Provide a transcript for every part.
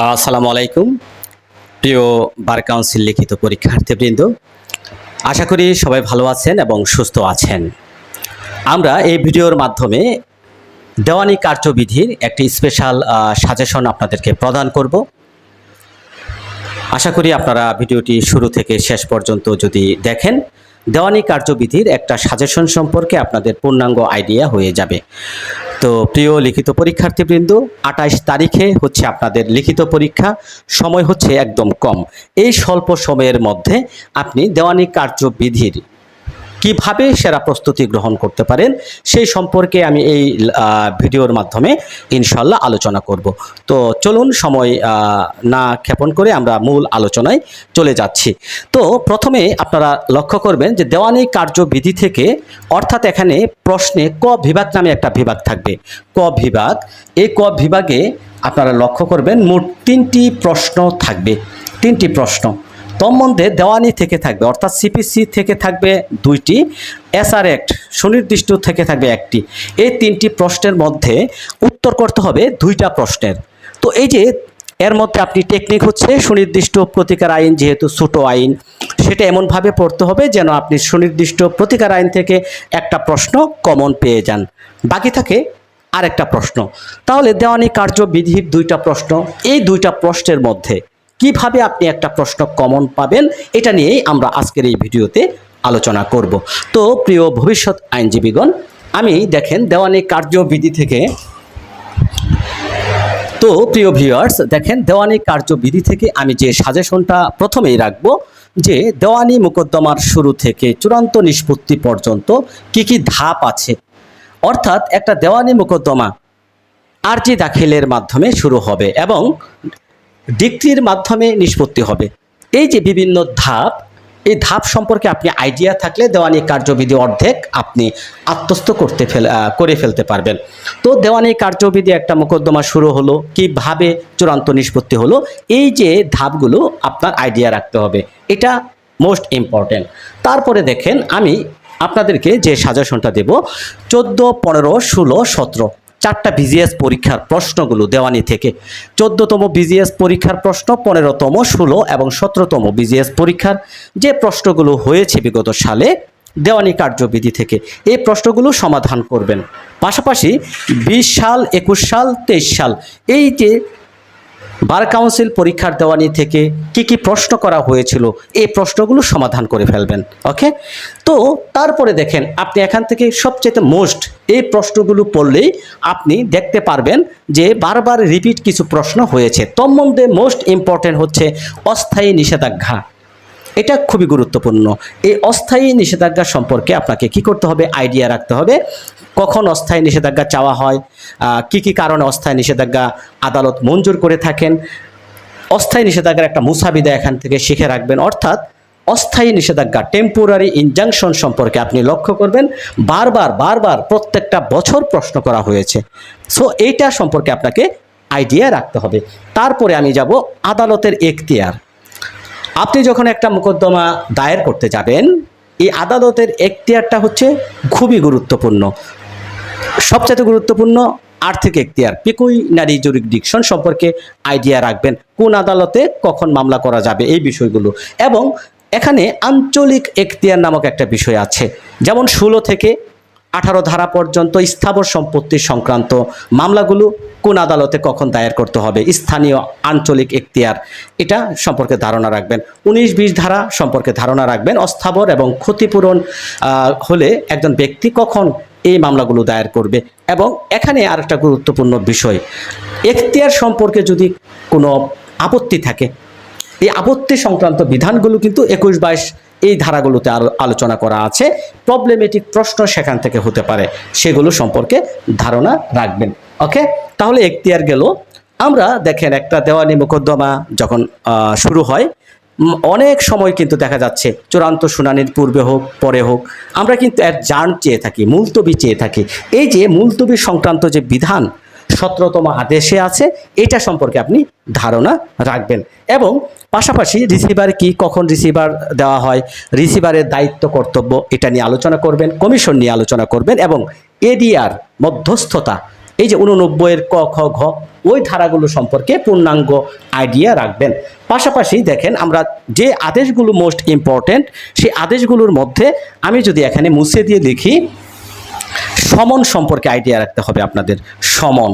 আসসালামু আলাইকুম। প্রিয় বার কাউন্সিল লিখিত পরীক্ষার্থীবৃন্দ, আশা করি সবাই ভালো আছেন এবং সুস্থ আছেন। আমরা এই ভিডিওর মাধ্যমে দেওয়ানি কার্যবিধির একটি স্পেশাল সাজেশন আপনাদেরকে প্রদান করব। আশা করি আপনারা ভিডিওটি শুরু থেকে শেষ পর্যন্ত যদি দেখেন, দেওয়ানি কার্যবিধির একটা সাজেশন সম্পর্কে আপনাদের পূর্ণাঙ্গ আইডিয়া হয়ে যাবে। তো প্রিয় লিখিত পরীক্ষার্থীবৃন্দ, আঠাইশ তারিখে হচ্ছে আপনাদের লিখিত পরীক্ষা। সময় হচ্ছে একদম কম। এই স্বল্প সময়ের মধ্যে আপনি দেওয়ানি কার্যবিধির কীভাবে সেরা প্রস্তুতি গ্রহণ করতে পারেন, সেই সম্পর্কে আমি এই ভিডিওর মাধ্যমে ইনশাল্লাহ আলোচনা করব। তো চলুন সময় না ক্ষেপণ করে আমরা মূল আলোচনায় চলে যাচ্ছি। তো প্রথমে আপনারা লক্ষ্য করবেন যে দেওয়ানি কার্যবিধি থেকে অর্থাৎ এখানে প্রশ্নে ক বিভাগ নামে একটা বিভাগ থাকবে। ক বিভাগ, এই ক বিভাগে আপনারা লক্ষ্য করবেন মোট তিনটি প্রশ্ন থাকবে। তিনটি প্রশ্ন। তন্মধ্যে দেওয়ানি থেকে থাকবে, অর্থাৎ সিপিসি থেকে থাকবে দুইটি এসআর অ্যাক্ট সুনির্দিষ্ট থেকে থাকবে একটি। এই তিনটি প্রশ্নের মধ্যে উত্তর করতে হবে দুইটা প্রশ্নের। তো এই যে এর মধ্যে আপনি টেকনিক হচ্ছে সুনির্দিষ্ট প্রতিকার আইন যেহেতু ছোটো আইন, সেটা এমনভাবে পড়তে হবে যেন আপনি সুনির্দিষ্ট প্রতিকার আইন থেকে একটা প্রশ্ন কমন পেয়ে যান। বাকি থাকে আরেকটা প্রশ্ন। তাহলে দেওয়ানি কার্যবিধির দুইটা প্রশ্ন। এই দুইটা প্রশ্নের মধ্যে কীভাবে আপনি একটা প্রশ্ন কমন পাবেন, এটা নিয়েই আমরা আজকের এই ভিডিওতে আলোচনা করব। তো প্রিয় ভবিষ্যৎ আইনজীবীগণ, আমি দেখেন দেওয়ানি কার্যবিধি থেকে, তো প্রিয় ভিউয়ার্স দেখেন দেওয়ানি কার্যবিধি থেকে আমি যে সাজেশনটা প্রথমেই রাখব, যে দেওয়ানি মোকদ্দমার শুরু থেকে চূড়ান্ত নিষ্পত্তি পর্যন্ত কি কি ধাপ আছে? অর্থাৎ একটা দেওয়ানি মোকদ্দমা আরজি দাখিলের মাধ্যমে শুরু হবে এবং ডিক্রির মাধ্যমে নিষ্পত্তি হবে। এই যে বিভিন্ন ধাপ, এই ধাপ সম্পর্কে আপনি আইডিয়া থাকলে দেওয়ানি কার্যবিধি অর্ধেক আপনি আত্মস্থ করতে ফেল করে ফেলতে পারবেন। তো দেওয়ানি কার্যবিধি একটা মোকদ্দমা শুরু হলো, কীভাবে চূড়ান্ত নিষ্পত্তি হলো, এই যে ধাপগুলো আপনার আইডিয়া রাখতে হবে। এটা মোস্ট ইম্পর্ট্যান্ট তারপরে দেখেন আমি আপনাদেরকে যে সাজেশনটা দেব, চোদ্দ, পনেরো, ষোলো, সতেরো চারটা বিজিএস পরীক্ষার প্রশ্নগুলো দেওয়ানি থেকে। চোদ্দতম বিজিএস পরীক্ষার প্রশ্ন, পনেরোতম ষোলো এবং সতেরোতম বিজিএস পরীক্ষার যে প্রশ্নগুলো হয়েছে বিগত সালে, দেওয়ানি কার্যবিধি থেকে। এই প্রশ্নগুলো সমাধান করবেন। পাশাপাশি বিশ সাল, একুশ সাল, তেইশ সাল, এই যে বার কাউন্সিল পরীক্ষার দেওয়ানি থেকে কি কি প্রশ্ন করা হয়েছিল, এই প্রশ্নগুলো সমাধান করে ফেলবেন, ওকে? তো তারপরে দেখেন, আপনি এখান থেকে সবচেয়ে মোস্ট এই প্রশ্নগুলো পড়লেই আপনি দেখতে পারবেন যে বারবার রিপিট কিছু প্রশ্ন হয়েছে। তন্মধ্যে মোস্ট ইম্পর্টেন্ট হচ্ছে অস্থায়ী নিষেধাজ্ঞা। এটা খুবই গুরুত্বপূর্ণ। এই অস্থায়ী নিষেধাজ্ঞা সম্পর্কে আপনাকে কি করতে হবে? আইডিয়া রাখতে হবে। কখন অস্থায়ী নিষেধাজ্ঞা চাওয়া হয়? কি কি কারণে অস্থায়ী নিষেধাজ্ঞা আদালত মঞ্জুর করে থাকেন? অস্থায়ী নিষেধাজ্ঞার একটা মুসাবিদা এখান থেকে শিখে রাখবেন। অর্থাৎ অস্থায়ী নিষেধাজ্ঞা টেম্পোরারি ইনজাংশন সম্পর্কে আপনি লক্ষ্য করবেন। বারবার বারবার প্রত্যেকটা বছর প্রশ্ন করা হয়েছে। সো এইটা সম্পর্কে আপনাকে আইডিয়া রাখতে হবে। তারপরে আমি যাব আদালতের এখতিয়ার। আপনি যখন একটা মোকদ্দমা দায়ের করতে যাবেন, এই আদালতের এখতিয়ারটা হচ্ছে খুবই গুরুত্বপূর্ণ। সবচেয়ে গুরুত্বপূর্ণ আর্থিক এখতিয়ার, পিকুই নারী জুরিডিকশন সম্পর্কে আইডিয়া রাখবেন, কোন আদালতে কখন মামলা করা যাবে এই বিষয়গুলো। এবং এখানে আঞ্চলিক এখতিয়ার নামক একটা বিষয় আছে, যেমন ষোলো থেকে আঠারো ধারা পর্যন্ত স্থাবর সম্পত্তি সংক্রান্ত মামলাগুলো কোন আদালতে কখন দায়ের করতে হবে? স্থানীয় আঞ্চলিক এখতিয়ার, এটা সম্পর্কে ধারণা রাখবেন। উনিশ বিশ ধারা সম্পর্কে ধারণা রাখবেন। অস্থাবর এবং ক্ষতিপূরণ হলে একজন ব্যক্তি কখন এই মামলাগুলো দায়ের করবে? এবং এখানে আর একটা গুরুত্বপূর্ণ বিষয়, এখতিয়ার সম্পর্কে যদি কোনো আপত্তি থাকে, এই আপত্তি সংক্রান্ত বিধানগুলো কিন্তু একুশ বাইশ এই ধারাগুলোতে আরও আলোচনা করা আছে। প্রবলেমেটিক প্রশ্ন সেখান থেকে হতে পারে। সেগুলো সম্পর্কে ধারণা রাখবেন। ওকে? তাহলে এখতিয়ার গেল। আমরা দেখেন একটা দেওয়ানি মোকদ্দমা যখন শুরু হয় অনেক সময় কিন্তু দেখা যাচ্ছে, চূড়ান্ত শুনানির পূর্বে হোক, পরে হোক, আমরা কিন্তু এর জান চেয়ে থাকি, মুলতবি চেয়ে থাকি। এই যে মুলতবি সংক্রান্ত যে বিধান সতেরোতম আদেশে আছে, এটা সম্পর্কে আপনি ধারণা রাখবেন। এবং পাশাপাশি রিসিভার কি, কখন রিসিভার দেওয়া হয় রিসিভারের দায়িত্ব, কর্তব্য, এটা নিয়ে আলোচনা করবেন কমিশন নিয়ে আলোচনা করবেন এবং এডিআর মধ্যস্থতা, এই যে উননব্বইয়ের ক, খ, ঘ, ওই ধারাগুলো সম্পর্কে পূর্ণাঙ্গ আইডিয়া রাখবেন। পাশাপাশি দেখেন আমরা যে আদেশগুলো মোস্ট ইম্পর্ট্যান্ট সেই আদেশগুলোর মধ্যে আমি যদি এখানে মুছে দিয়ে লিখি সমন সম্পর্কে আইডিয়া রাখতে হবে আপনাদের, সমন।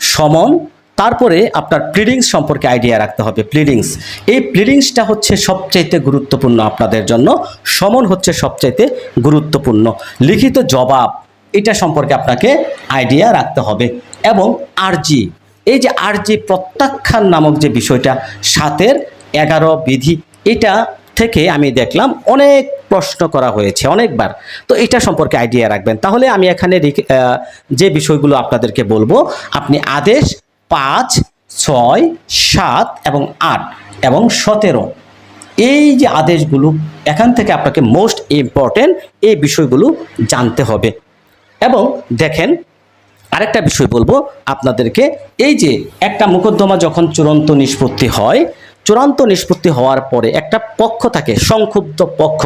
সমন, তারপরে আপনার প্লিডিংস সম্পর্কে আইডিয়া রাখতে হবে প্লিডিংস এই প্লিডিংসটা হচ্ছে সবচাইতে গুরুত্বপূর্ণ আপনাদের জন্য, সমন হচ্ছে সবচাইতে গুরুত্বপূর্ণ। লিখিত জবাব, এটা সম্পর্কে আপনাকে আইডিয়া রাখতে হবে। এবং আরজি, এই যে আরজি প্রত্যাখ্যান নামক যে বিষয়টা, সাতের এগারো বিধি, এটা থেকে আমি দেখলাম অনেক প্রশ্ন করা হয়েছে অনেকবার। তো এটা সম্পর্কে আইডিয়া রাখবেন। তাহলে আমি এখানে যে বিষয়গুলো আপনাদেরকে বলব, আপনি আদেশ পাঁচ, ছয়, সাত এবং আট এবং সতেরো। এই যে আদেশগুলো, এখান থেকে আপনাকে মোস্ট ইম্পর্টেন্ট এই বিষয়গুলো জানতে হবে। এবং দেখেন, আরেকটা বিষয় বলব আপনাদেরকে, এই যে একটা মোকদ্দমা যখন চূড়ান্ত নিষ্পত্তি হয় চূড়ান্ত নিষ্পত্তি হওয়ার পরে একটা পক্ষ থাকে, সংক্ষুব্ধ পক্ষ।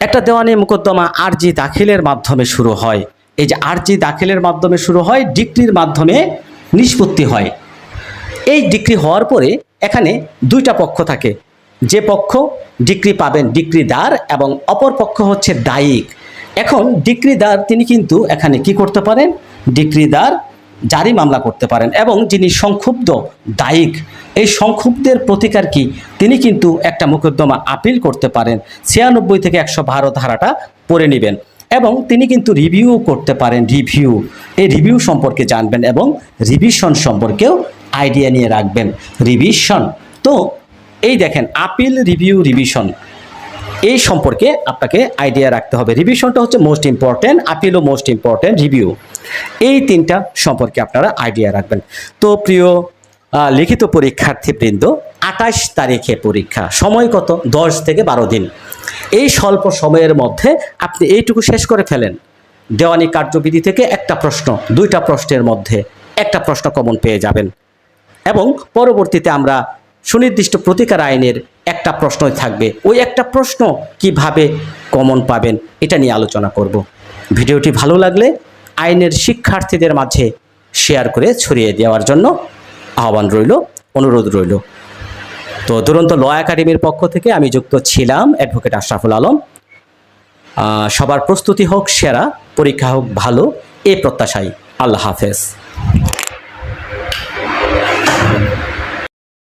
একটা দেওয়ানি মোকদ্দমা আরজি দাখিলের মাধ্যমে শুরু হয়। এই যে আরজি দাখিলের মাধ্যমে শুরু হয় ডিগ্রির মাধ্যমে নিষ্পত্তি হয়। এই ডিগ্রি হওয়ার পরে এখানে দুইটা পক্ষ থাকে। যে পক্ষ ডিগ্রি পাবেন ডিগ্রিদার এবং অপর পক্ষ হচ্ছে দায়িক। এখন ডিগ্রিদার তিনি কিন্তু এখানে কি করতে পারেন? ডিগ্রিদার জারি মামলা করতে পারেন এবং যিনি সংক্ষুব্ধ দায়িক, এই সংক্ষুব্ধের প্রতিকার কি? তিনি কিন্তু একটা মোকদ্দমা আপিল করতে পারেন। ছিয়ানব্বই থেকে একশো বারো ধারাটা পড়ে নেবেন। এবং তিনি কিন্তু রিভিউ করতে পারেন রিভিউ এই রিভিউ সম্পর্কে জানবেন এবং রিভিশন সম্পর্কেও আইডিয়া নিয়ে রাখবেন। রিভিশন তো এই দেখেন, আপিল রিভিউ রিভিশন এই সম্পর্কে আপনাকে আইডিয়া রাখতে হবে। রিভিশনটা হচ্ছে মোস্ট ইম্পর্ট্যান্ট আপিলও মোস্ট ইম্পর্ট্যান্ট রিভিউ এই তিনটা সম্পর্কে আপনারা আইডিয়া রাখবেন। তো প্রিয় লিখিত পরীক্ষার্থীবৃন্দ, আঠাশ তারিখে পরীক্ষা, সময় কত? দশ থেকে বারো দিন। এই স্বল্প সময়ের মধ্যে আপনি এইটুকু শেষ করে ফেলেন। দেওয়ানি কার্যবিধি থেকে একটা প্রশ্ন, দুইটা প্রশ্নের মধ্যে একটা প্রশ্ন কমন পেয়ে যাবেন। এবং পরবর্তীতে আমরা সুনির্দিষ্ট প্রতিকার আইনের একটা প্রশ্নই থাকবে। ওই একটা প্রশ্ন কীভাবে কমন পাবেন, এটা নিয়ে আলোচনা করব। ভিডিওটি ভালো লাগলে আইনের শিক্ষার্থীদের মাঝে শেয়ার করে ছড়িয়ে দেওয়ার জন্য আহ্বান রইল, অনুরোধ রইল। তো দুরন্ত ল একাডেমির পক্ষ থেকে আমি যুক্ত ছিলাম অ্যাডভোকেট আশরাফুল আলম। সবার প্রস্তুতি হোক, সেরা, পরীক্ষা হোক, ভালো এ প্রত্যাশাই আল্লাহ হাফেজ।